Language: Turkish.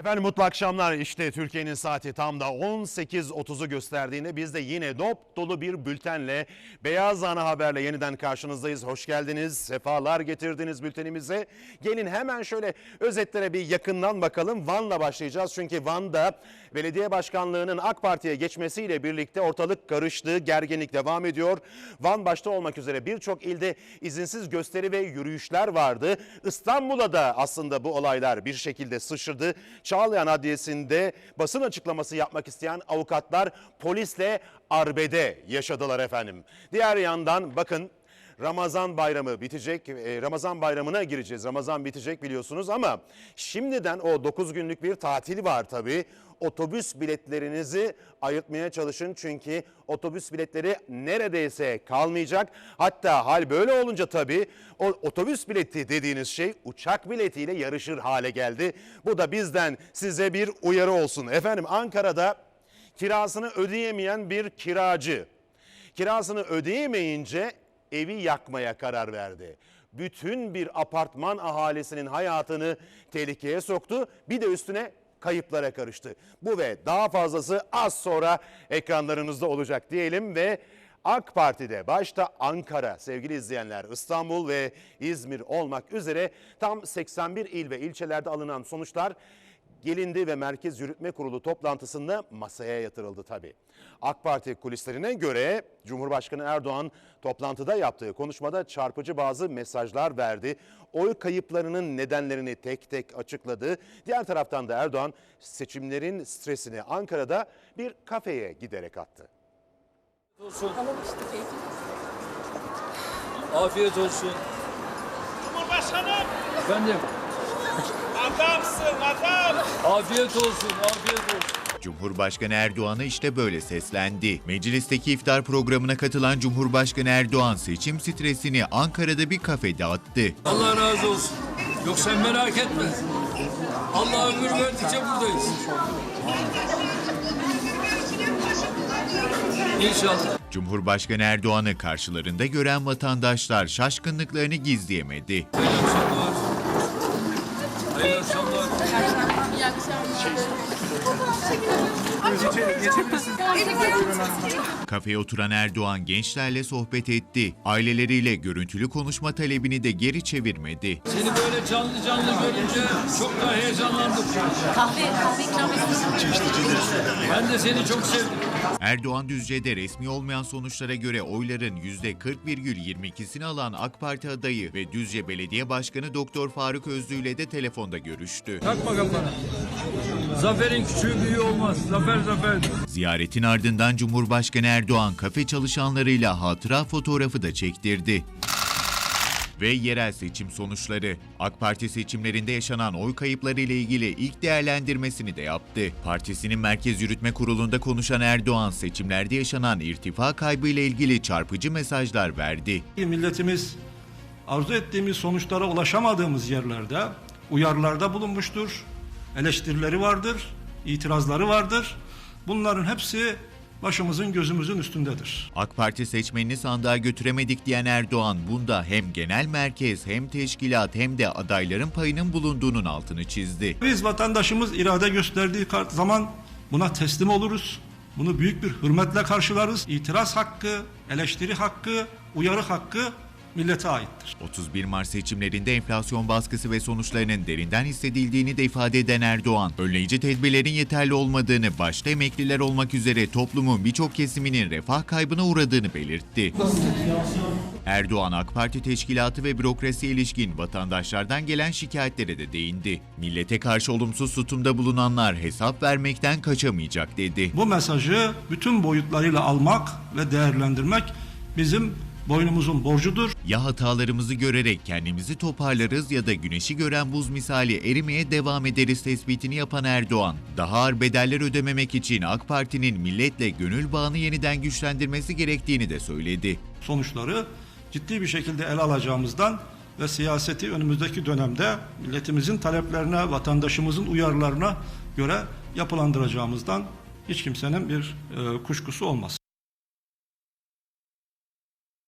Efendim mutlu akşamlar. İşte Türkiye'nin saati tam da 18.30'u gösterdiğinde biz de yine dop dolu bir bültenle Beyaz Ana Haber'le yeniden karşınızdayız. Hoş geldiniz, sefalar getirdiniz bültenimize. Gelin hemen şöyle özetlere bir yakından bakalım. Van'la başlayacağız çünkü Van'da belediye başkanlığının AK Parti'ye geçmesiyle birlikte ortalık karıştı, gerginlik devam ediyor. Van başta olmak üzere birçok ilde izinsiz gösteri ve yürüyüşler vardı. İstanbul'a da aslında bu olaylar bir şekilde sıçradı. Çağlayan Adliyesi'nde basın açıklaması yapmak isteyen avukatlar polisle arbede yaşadılar efendim. Diğer yandan bakın Ramazan bayramı bitecek. e, Ramazan bayramına gireceğiz. Ramazan bitecek biliyorsunuz ama şimdiden o 9 günlük bir tatil var tabii. Otobüs biletlerinizi ayırtmaya çalışın çünkü otobüs biletleri neredeyse kalmayacak. Hatta hal böyle olunca tabii o otobüs bileti dediğiniz şey uçak biletiyle yarışır hale geldi. Bu da bizden size bir uyarı olsun. Efendim Ankara'da kirasını ödeyemeyen bir kiracı kirasını ödeyemeyince evi yakmaya karar verdi. Bütün bir apartman ahalisinin hayatını tehlikeye soktu. Bir de üstüne kayıplara karıştı. Bu ve daha fazlası az sonra ekranlarınızda olacak diyelim ve AK Parti'de başta Ankara sevgili izleyenler İstanbul ve İzmir olmak üzere tam 81 il ve ilçelerde alınan sonuçlar gelindi ve Merkez Yürütme Kurulu toplantısında masaya yatırıldı tabii. AK Parti kulislerine göre Cumhurbaşkanı Erdoğan toplantıda yaptığı konuşmada çarpıcı bazı mesajlar verdi. Oy kayıplarının nedenlerini tek tek açıkladı. Diğer taraftan da Erdoğan seçimlerin stresini Ankara'da bir kafeye giderek attı. olsun. Afiyet olsun. Cumhurbaşkanım Efendim, adam. Afiyet olsun, afiyet olsun. Cumhurbaşkanı Erdoğan'a işte böyle seslendi. Meclisteki iftar programına katılan Cumhurbaşkanı Erdoğan seçim stresini Ankara'da bir kafede attı. Allah razı olsun. Yok sen merak etme. Allah ömür verdikçe buradayız. İnşallah. Cumhurbaşkanı Erdoğan'ı karşılarında gören vatandaşlar şaşkınlıklarını gizleyemedi. Hayırlı akşamlar. Hayırlı akşamlar. Kafeye oturan Erdoğan gençlerle sohbet etti. Aileleriyle görüntülü konuşma talebini de geri çevirmedi. Seni böyle canlı canlı görünce çok daha heyecanlandım. Kahve, kahve ikram etmişsin. Ben de seni çok sevdim. Erdoğan Düzce'de resmi olmayan sonuçlara göre oyların %40,22'sini alan AK Parti adayı ve Düzce Belediye Başkanı Doktor Faruk Özlü ile de telefonda görüştü. Takma kafana. Zaferin küçüğü büyüğü olmaz. Zafer zafer. Ziyaretin ardından Cumhurbaşkanı Erdoğan kafe çalışanlarıyla hatıra fotoğrafı da çektirdi. Ve yerel seçim sonuçları. AK Parti seçimlerinde yaşanan oy kayıpları ile ilgili ilk değerlendirmesini de yaptı. Partisinin Merkez Yürütme Kurulu'nda konuşan Erdoğan seçimlerde yaşanan irtifa kaybı ile ilgili çarpıcı mesajlar verdi. Milletimiz arzu ettiğimiz sonuçlara ulaşamadığımız yerlerde uyarılarda bulunmuştur. Eleştirileri vardır, itirazları vardır. Bunların hepsi başımızın gözümüzün üstündedir. AK Parti seçmenini sandığa götüremedik diyen Erdoğan bunda hem genel merkez hem teşkilat hem de adayların payının bulunduğunun altını çizdi. Biz vatandaşımız irade gösterdiği zaman buna teslim oluruz. Bunu büyük bir hürmetle karşılarız. İtiraz hakkı, eleştiri hakkı, uyarı hakkı millete aittir. 31 Mart seçimlerinde enflasyon baskısı ve sonuçlarının derinden hissedildiğini de ifade eden Erdoğan, önleyici tedbirlerin yeterli olmadığını, başta emekliler olmak üzere toplumun birçok kesiminin refah kaybına uğradığını belirtti. Erdoğan AK Parti teşkilatı ve bürokrasiye ilişkin vatandaşlardan gelen şikayetlere de değindi. Millete karşı olumsuz tutumda bulunanlar hesap vermekten kaçamayacak dedi. Bu mesajı bütün boyutlarıyla almak ve değerlendirmek bizim boynumuzun borcudur. Ya hatalarımızı görerek kendimizi toparlarız ya da güneşi gören buz misali erimeye devam ederiz tespitini yapan Erdoğan, daha ağır bedeller ödememek için AK Parti'nin milletle gönül bağını yeniden güçlendirmesi gerektiğini de söyledi. sonuçları ciddi bir şekilde ele alacağımızdan ve siyaseti önümüzdeki dönemde milletimizin taleplerine, vatandaşımızın uyarılarına göre yapılandıracağımızdan hiç kimsenin bir e, kuşkusu olmaz.